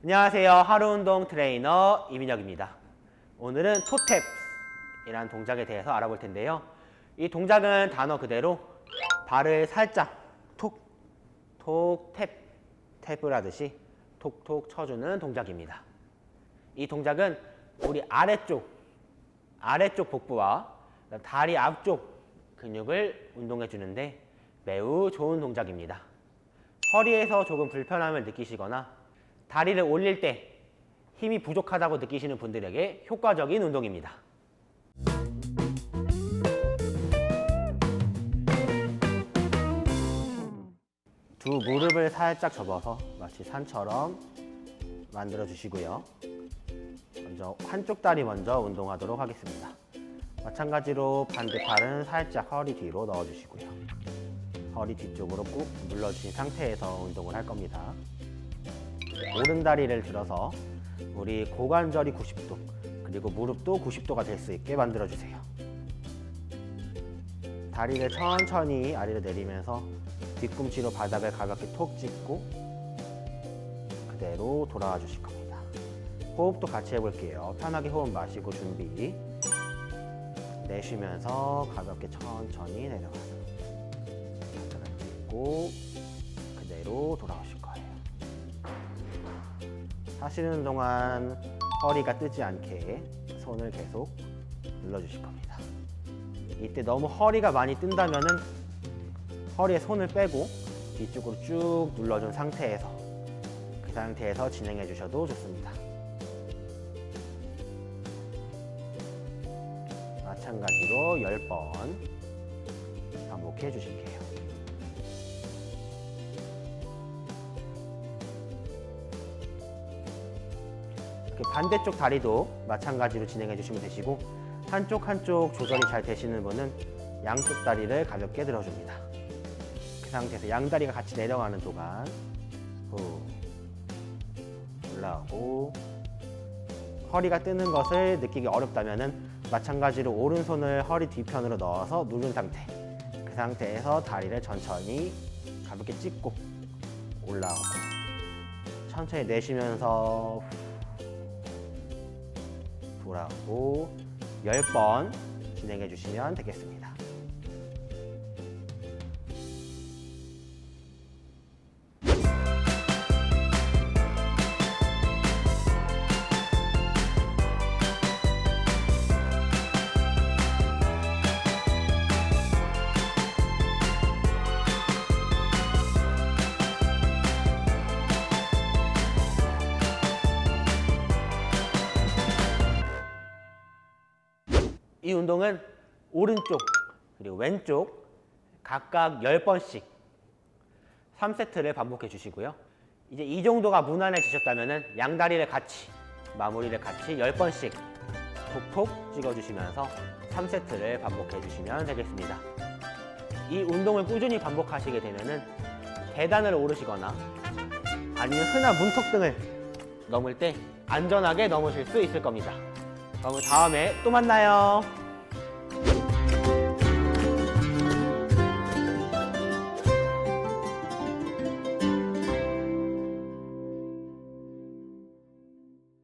안녕하세요. 하루운동 트레이너 이민혁입니다. 오늘은 토탭이라는 동작에 대해서 알아볼 텐데요. 이 동작은 단어 그대로 발을 살짝 톡, 톡, 탭, 탭을 하듯이 톡톡 쳐주는 동작입니다. 이 동작은 우리 아래쪽, 아래쪽 복부와 다리 앞쪽 근육을 운동해 주는데 매우 좋은 동작입니다. 허리에서 조금 불편함을 느끼시거나 다리를 올릴 때 힘이 부족하다고 느끼시는 분들에게 효과적인 운동입니다. 두 무릎을 살짝 접어서 마치 산처럼 만들어 주시고요. 먼저 한쪽 다리 먼저 운동하도록 하겠습니다. 마찬가지로 반대 팔은 살짝 허리 뒤로 넣어 주시고요. 허리 뒤쪽으로 꾹 눌러 주신 상태에서 운동을 할 겁니다. 오른 다리를 들어서 우리 고관절이 90도 그리고 무릎도 90도가 될 수 있게 만들어 주세요. 다리를 천천히 아래로 내리면서 뒤꿈치로 바닥을 가볍게 톡 찍고 그대로 돌아와 주실 겁니다. 호흡도 같이 해볼게요. 편하게 호흡 마시고 준비. 내쉬면서 가볍게 천천히 내려가서 바닥을 찍고 그대로 거예요. 하시는 동안 허리가 뜨지 않게 손을 계속 눌러주실 겁니다. 이때 너무 허리가 많이 뜬다면 은 허리에 손을 빼고 뒤쪽으로 쭉 눌러준 상태에서 그 상태에서 진행해 주셔도 좋습니다. 마찬가지로 10번 반복해 주실게요. 반대쪽 다리도 마찬가지로 진행해 주시면 되시고 한쪽 한쪽 조절이 잘 되시는 분은 양쪽 다리를 가볍게 들어줍니다. 그 상태에서 양다리가 같이 내려가는 동안 후 올라오고 허리가 뜨는 것을 느끼기 어렵다면 마찬가지로 오른손을 허리 뒤편으로 넣어서 누른 상태 그 상태에서 다리를 천천히 가볍게 찢고 올라오고 천천히 내쉬면서 10번 진행해 주시면 되겠습니다. 이 운동은 오른쪽 그리고 왼쪽 각각 10번씩 3세트를 반복해 주시고요. 이제 이 정도가 무난해지셨다면 양다리를 같이 마무리를 같이 10번씩 톡톡 찍어주시면서 3세트를 반복해 주시면 되겠습니다. 이 운동을 꾸준히 반복하시게 되면 계단을 오르시거나 아니면 흔한 문턱 등을 넘을 때 안전하게 넘으실 수 있을 겁니다. 그럼 다음에 또 만나요.